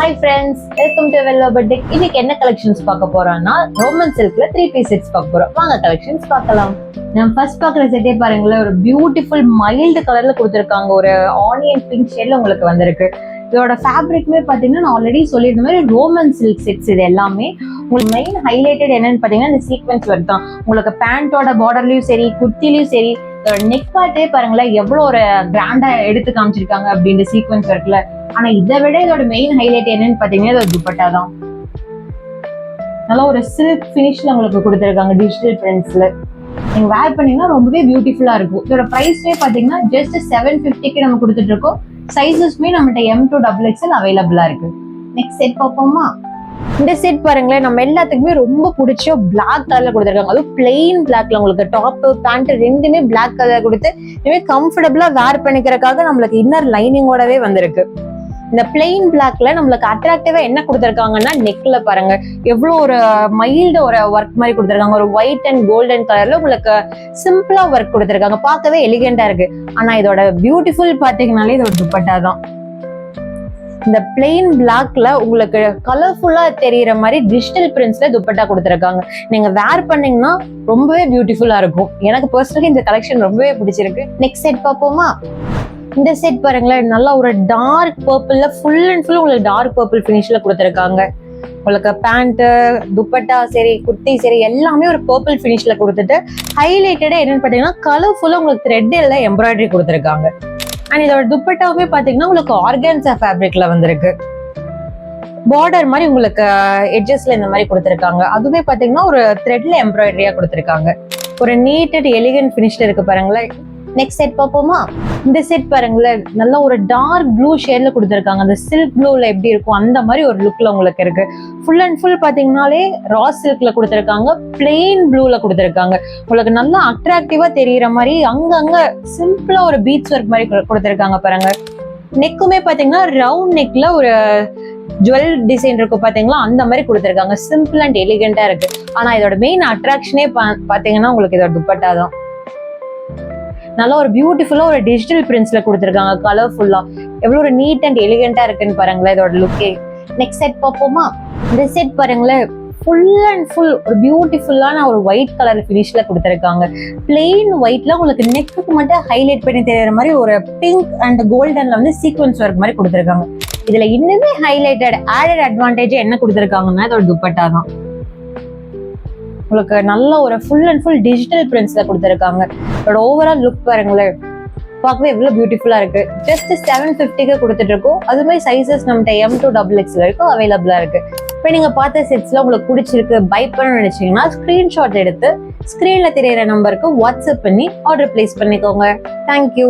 Hi friends welcome to வெல்லோ பட்டிக் இன்னைக்கு என்ன கலெக்ஷன்ஸ் பார்க்க போறோம்னா ரோமன் சில்க்ல த்ரீ பீஸ் செட்ஸ் பார்க்க போறோம். வாங்க கலெக்ஷன்ஸ் பார்க்கலாம். நம்ம ஃபர்ஸ்ட் பார்க்குற செட்டே பாருங்களேன். ஒரு பியூட்டிஃபுல் மைல்டு கலர்ல கொடுத்துருக்காங்க. ஒரு ஆனியன் பிங்க் ஷேட்ல உங்களுக்கு வந்திருக்கு. இதோட ஃபேப்ரிக்குமே பார்த்தீங்கன்னா நான் ஆல்ரெடி சொல்லியிருந்த மாதிரி ரோமன் சில்க் செட்ஸ் இது எல்லாமே. உங்களுக்கு மெயின் ஹைலைட்டட் என்னன்னு பார்த்தீங்கன்னா இந்த சீக்வன்ஸ் ஒர்க் தான். உங்களுக்கு பேண்டோட பார்டர்லையும் சரி குர்த்திலையும் சரி நெக் பார்ட்டே பாருங்களேன் எவ்வளோ ஒரு கிராண்டா எடுத்து காமிச்சிருக்காங்க அப்படின்ற சீக்வன்ஸ் இருக்குல்ல. ஆனா இதை விட இதோட மெயின் ஹைலைட் என்னன்னு பாத்தீங்கன்னா ஒரு துப்பட்டா தான். நல்லா ஒரு சில்க் ஃபினிஷ்ல உங்களுக்கு கொடுத்துருக்காங்க டிஜிட்டல் பிரிண்ட்ஸ்ல நீங்க வேர் பண்ணீங்கன்னா ரொம்பவே பியூட்டிஃபுல்லா இருக்கும். இதோட பிரைஸ்மே பாத்தீங்கன்னா ஜஸ்ட் செவன் ஃபிஃப்டிக்கு நம்ம கொடுத்துட்டு இருக்கோம். சைசஸ்மே நம்மகிட்ட எம் டூ டபுள் எக்ஸ்எல் அவைலபிளா இருக்கு. நெக்ஸ்ட் செட் பார்ப்போமா? இந்த செட் பாருங்களேன் நம்ம எல்லாத்துக்குமே ரொம்ப பிடிச்ச பிளாக் கலர்ல கொடுத்துருக்காங்க. அதுவும் பிளெயின் பிளாக்ல உங்களுக்கு டாப் பேண்ட் ரெண்டுமே பிளாக் கலர் கொடுத்து இதுவே கம்ஃபர்டபுளா வேர் பண்ணிக்கிறதுக்காக நம்மளுக்கு இன்னர் லைனிங்கோடவே வந்திருக்கு. இந்த பிளெயின் பிளாக்ல நம்மளுக்கு அட்ராக்டிவா என்ன கொடுத்துருக்காங்கன்னா நெக்ல பாருங்க. எவ்வளவு ஒரு மைல்டு ஒரு ஒர்க் மாதிரி கொடுத்துருக்காங்க. ஒரு ஒயிட் அண்ட் கோல்டன் கலர்ல உங்களுக்கு சிம்பிளா ஒர்க் கொடுத்துருக்காங்க. பார்க்கவே எலிகெண்டா இருக்கு. ஆனா இதோட பியூட்டிஃபுல் பாத்தீங்கன்னாலே இதோட துப்பட்டா தான். இந்த பிளெயின் பிளாக்ல உங்களுக்கு கலர்ஃபுல்லா தெரியற மாதிரி டிஜிட்டல் பிரிண்ட்ஸ்ல துப்பட்டா கொடுத்துருக்காங்க. நீங்க வேர் பண்ணீங்கன்னா ரொம்பவே பியூட்டிஃபுல்லா இருக்கும். எனக்கு பர்சனலி இந்த கலெக்ஷன் ரொம்பவே பிடிச்சிருக்கு. நெக்ஸ்ட் செட் பார்ப்போமா? இந்த செட் பாருங்களேன் நல்லா ஒரு டார்க் பர்பிள்ல ஃபுல் அண்ட் ஃபுல் உங்களுக்கு டார்க் பர்பிள் ஃபினிஷ்ல கொடுத்துருக்காங்க. உங்களுக்கு பேண்ட்டு துப்பட்டா சரி குர்த்தி சரி எல்லாமே ஒரு பர்பிள் ஃபினிஷ்ல கொடுத்துட்டு ஹைலைட்டடா என்னன்னு பார்த்தீங்கன்னா கலர்ஃபுல்லாக உங்களுக்கு த்ரெட் எல்லாம் எம்ப்ராய்டரி கொடுத்துருக்காங்க. அண்ட் இதோட துப்பட்டாவுமே பாத்தீங்கன்னா உங்களுக்கு ஆர்கான்சா ஃபேப்ரிக்ல வந்திருக்கு. பார்டர் மாதிரி உங்களுக்கு எட்ஜஸ்ல இந்த மாதிரி கொடுத்துருக்காங்க. அதுவுமே பாத்தீங்கன்னா ஒரு த்ரெட்ல எம்ப்ராய்டரியா கொடுத்துருக்காங்க. ஒரு நீட்டட் எலிகன்ட் ஃபினிஷ்ல இருக்கு பாருங்களேன். நெக்ஸ்ட் செட் பார்ப்போமா? இந்த செட் பாருங்களேன். நல்ல ஒரு டார்க் ப்ளூ ஷேட்ல கொடுத்துருக்காங்க. அந்த சில்க் ப்ளூல எப்படி இருக்கும்? அந்த மாதிரி ஒரு லுக்ல உங்களுக்கு இருக்கு. ஃபுல் அண்ட் ஃபுல் பாத்தீங்கன்னாலே ரா சில்க்ல கொடுத்துருக்காங்க. பிளெயின் ப்ளூல கொடுத்துருக்காங்க. உங்களுக்கு நல்லா அட்ராக்டிவா தெரியற மாதிரி அங்கங்க சிம்பிளா ஒரு பீச் ஒர்க் மாதிரி கொடுத்துருக்காங்க பாருங்க. நெக்குமே பாத்தீங்கன்னா ரவுண்ட் நெக்ல ஒரு ஜுவல் டிசைன் இருக்கும் பாத்தீங்களா அந்த மாதிரி கொடுத்துருக்காங்க. சிம்பிள் அண்ட் எலிகெண்டா இருக்கு. ஆனா இதோட மெயின் அட்ராக்ஷனே பாத்தீங்கன்னா உங்களுக்கு இதோட துப்பட்டா தான். நல்ல ஒரு பியூட்டிஃபுல்லா ஒரு டிஜிட்டல் பிரிண்ட்ஸில் கொடுத்துருக்காங்க கலர்ஃபுல்லாக எவ்வளவு ஒரு நீட் அண்ட் எலிகெண்ட்டாக இருக்குன்னு பாருங்களேன் இதோட லுக்கே நெக்ஸ்ட் செட் பார்ப்போமா? இந்த செட் பாருங்களேன் ஃபுல் அண்ட் ஃபுல் ஒரு பியூட்டிஃபுல்லான ஒரு ஒயிட் கலர் ஃபினிஷ்ல கொடுத்துருக்காங்க. பிளெயின் ஒயிட்லாம் உங்களுக்கு நெக்குக்கு மட்டும் ஹைலைட் பண்ணி தெரியற மாதிரி ஒரு பிங்க் அண்ட் கோல்டன்ல வந்து சீக்வன்ஸ் ஒர்க் மாதிரி கொடுத்துருக்காங்க. இதுல இன்னுமே ஹைலைட்டட் ஆடட் அட்வான்டேஜ் என்ன கொடுத்துருக்காங்கன்னா இதோட துப்பட்டா தான். உங்களுக்கு நல்ல ஒரு ஃபுல் அண்ட் ஃபுல் டிஜிட்டல் பிரிண்ட்ஸ்ல கொடுத்துருக்காங்க. அதோட ஓவரால் லுக் பாருங்களேன். பார்க்கவே எவ்வளோ பியூட்டிஃபுல்லாக இருக்கு. ஜஸ்ட் செவன் ஃபிஃப்டிக்கு கொடுத்துட்டு இருக்கோம் அது மாதிரி சைசஸ் நம்மகிட்ட எம் டூ டபுள் எக்ஸ் வரைக்கும் அவைலபிளாக இருக்கு. இப்போ நீங்கள் பார்த்த செட்ஸில் உங்களுக்கு பிடிச்சிருக்கு பை பண்ண நினச்சிங்கன்னா ஸ்க்ரீன்ஷாட் எடுத்து ஸ்க்ரீனில் தெரியற நம்பருக்கு வாட்ஸ்அப் பண்ணி ஆர்டர் பிளேஸ் பண்ணிக்கோங்க. தேங்க்யூ